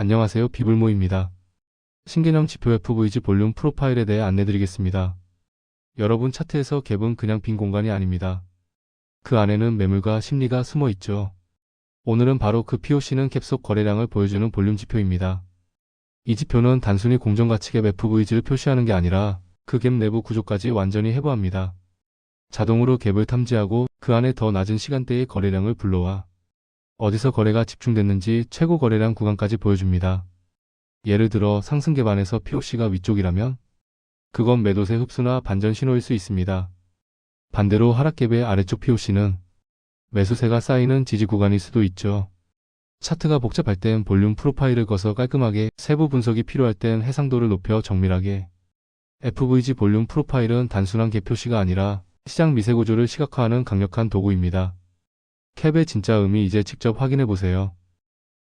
안녕하세요. 비불모입니다. 신개념 지표 FVG 볼륨 프로파일에 대해 안내드리겠습니다. 여러분 차트에서 갭은 그냥 빈 공간이 아닙니다. 그 안에는 매물과 심리가 숨어 있죠. 오늘은 바로 그 POC는 캡속 거래량을 보여주는 볼륨 지표입니다. 이 지표는 단순히 공정가치 갭 FVG를 표시하는 게 아니라 그 갭 내부 구조까지 완전히 해부합니다. 자동으로 갭을 탐지하고 그 안에 더 낮은 시간대의 거래량을 불러와 어디서 거래가 집중됐는지 최고 거래량 구간까지 보여줍니다. 예를 들어 상승 갭 안에서 POC가 위쪽이라면 그건 매도세 흡수나 반전 신호일 수 있습니다. 반대로 하락갭의 아래쪽 POC는 매수세가 쌓이는 지지 구간일 수도 있죠. 차트가 복잡할 땐 볼륨 프로파일을 거서 깔끔하게 세부 분석이 필요할 땐 해상도를 높여 정밀하게 FVG 볼륨 프로파일은 단순한 갭 표시가 아니라 시장 미세 구조를 시각화하는 강력한 도구입니다. 캡의 진짜 의미 이제 직접 확인해 보세요.